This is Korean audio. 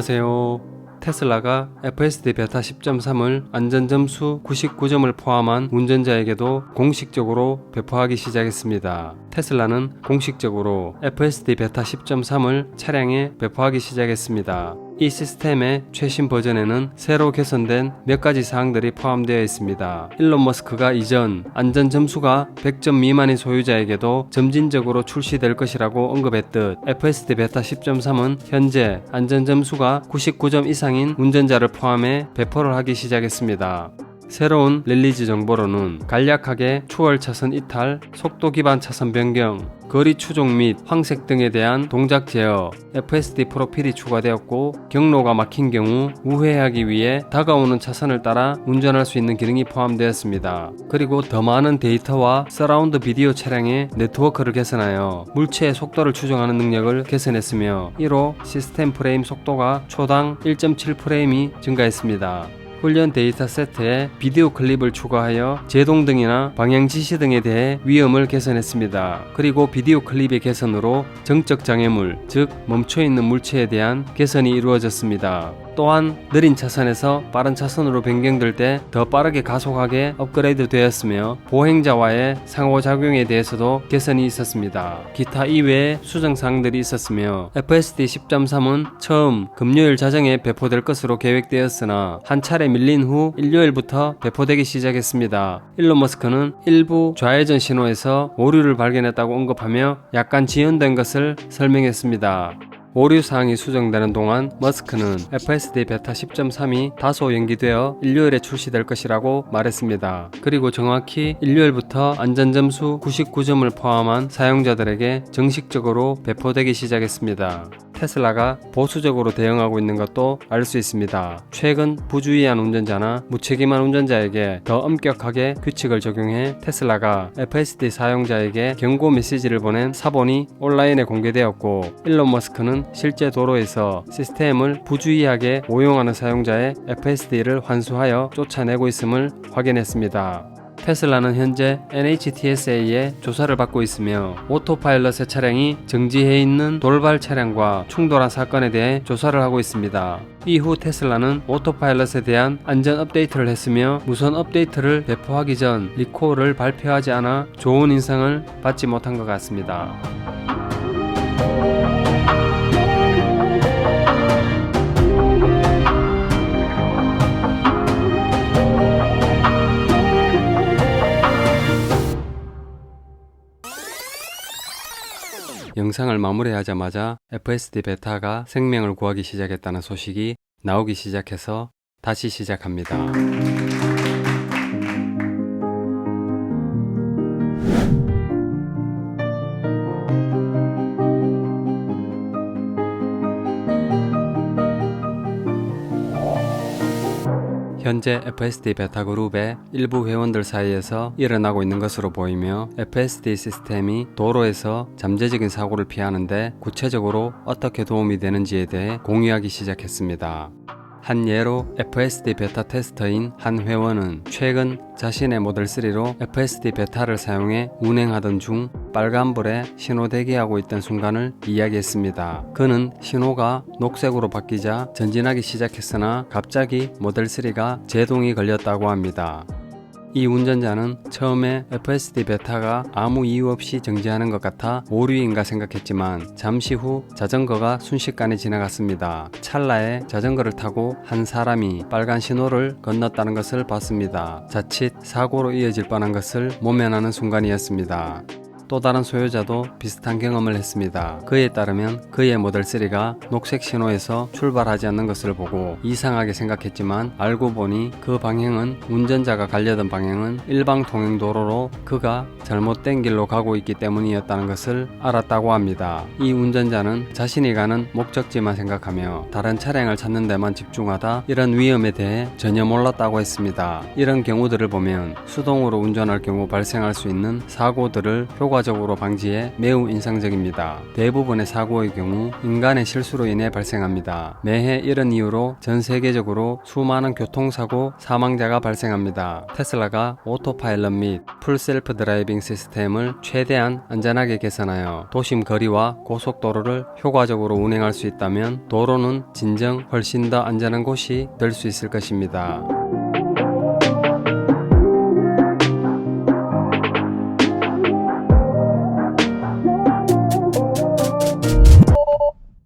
안녕하세요. 테슬라가 FSD 베타 10.3을 안전점수 99점을 포함한 운전자에게도 공식적으로 배포하기 시작했습니다. 테슬라는 공식적으로 FSD 베타 10.3을 차량에 배포하기 시작했습니다. 이 시스템의 최신 버전에는 새로 개선된 몇 가지 사항들이 포함되어 있습니다. 일론 머스크가 이전 안전 점수가 100점 미만의 소유자에게도 점진적으로 출시될 것이라고 언급했듯 FSD 베타 10.3은 현재 안전 점수가 99점 이상인 운전자를 포함해 배포를 하기 시작했습니다. 새로운 릴리즈 정보로는 간략하게 추월 차선 이탈, 속도 기반 차선 변경, 거리 추종 및 황색 등에 대한 동작 제어, FSD 프로필이 추가되었고 경로가 막힌 경우 우회하기 위해 다가오는 차선을 따라 운전할 수 있는 기능이 포함되었습니다. 그리고 더 많은 데이터와 서라운드 비디오 차량의 네트워크를 개선하여 물체의 속도를 추정하는 능력을 개선했으며 이로 시스템 프레임 속도가 초당 1.7 프레임이 증가했습니다. 훈련 데이터 세트에 비디오 클립을 추가하여 제동 등이나 방향 지시 등에 대해 위험을 개선했습니다. 그리고 비디오 클립의 개선으로 정적 장애물, 즉 멈춰 있는 물체에 대한 개선이 이루어졌습니다. 또한 느린 차선에서 빠른 차선으로 변경될 때 더 빠르게 가속하게 업그레이드 되었으며 보행자와의 상호작용에 대해서도 개선이 있었습니다. 기타 이외에 수정 사항들이 있었으며 FSD 10.3은 처음 금요일 자정에 배포될 것으로 계획되었으나 한 차례 밀린 후 일요일부터 배포되기 시작했습니다. 일론 머스크는 일부 좌회전 신호에서 오류를 발견했다고 언급하며 약간 지연된 것을 설명했습니다. 오류 사항이 수정되는 동안 머스크는 FSD 베타 10.3이 다소 연기되어 일요일에 출시될 것이라고 말했습니다. 그리고 정확히 일요일부터 안전점수 99점을 포함한 사용자들에게 정식적으로 배포되기 시작했습니다. 테슬라가 보수적으로 대응하고 있는 것도 알 수 있습니다. 최근 부주의한 운전자나 무책임한 운전자에게 더 엄격하게 규칙을 적용해 테슬라가 FSD 사용자에게 경고 메시지를 보낸 사본이 온라인에 공개되었고 일론 머스크는 실제 도로에서 시스템을 부주의하게 오용하는 사용자의 FSD를 환수하여 쫓아내고 있음을 확인했습니다. 테슬라는 현재 NHTSA의 조사를 받고 있으며 오토파일럿의 차량이 정지해 있는 돌발 차량과 충돌한 사건에 대해 조사를 하고 있습니다. 이후 테슬라는 오토파일럿에 대한 안전 업데이트를 했으며 무선 업데이트를 배포하기 전 리콜을 발표하지 않아 좋은 인상을 받지 못한 것 같습니다. 영상을 마무리하자마자 FSD 베타가 생명을 구하기 시작했다는 소식이 나오기 시작해서 다시 시작합니다. 현재 FSD 베타 그룹의 일부 회원들 사이에서 일어나고 있는 것으로 보이며 FSD 시스템이 도로에서 잠재적인 사고를 피하는데 구체적으로 어떻게 도움이 되는지에 대해 공유하기 시작했습니다. 한 예로 FSD 베타 테스터인 한 회원은 최근 자신의 모델 3로 FSD 베타를 사용해 운행하던 중 빨간불에 신호 대기하고 있던 순간을 이야기했습니다. 그는 신호가 녹색으로 바뀌자 전진하기 시작했으나 갑자기 모델 3가 제동이 걸렸다고 합니다. 이 운전자는 처음에 FSD 베타가 아무 이유 없이 정지하는 것 같아 오류인가 생각했지만 잠시 후 자전거가 순식간에 지나갔습니다. 찰나에 자전거를 타고 한 사람이 빨간 신호를 건넜다는 것을 봤습니다. 자칫 사고로 이어질 뻔한 것을 모면하는 순간이었습니다. 또 다른 소유자도 비슷한 경험을 했습니다. 그에 따르면 그의 모델 3가 녹색 신호에서 출발하지 않는 것을 보고 이상하게 생각했지만 알고 보니 그 방향은 운전자가 가려던 방향은 일방 통행 도로로 그가 잘못된 길로 가고 있기 때문이었다는 것을 알았다고 합니다. 이 운전자는 자신이 가는 목적지만 생각하며 다른 차량을 찾는 데만 집중하다 이런 위험에 대해 전혀 몰랐다고 했습니다. 이런 경우들을 보면 수동으로 운전할 경우 발생할 수 있는 사고들을 효과 효과적으로 방지해 매우 인상적입니다. 대부분의 사고의 경우 인간의 실수로 인해 발생합니다. 매해 이런 이유로 전 세계적으로 수많은 교통사고 사망자가 발생합니다. 테슬라가 오토파일럿 및 풀셀프 드라이빙 시스템을 최대한 안전하게 개선하여 도심 거리와 고속도로를 효과적으로 운행할 수 있다면 도로는 진정 훨씬 더 안전한 곳이 될 수 있을 것입니다.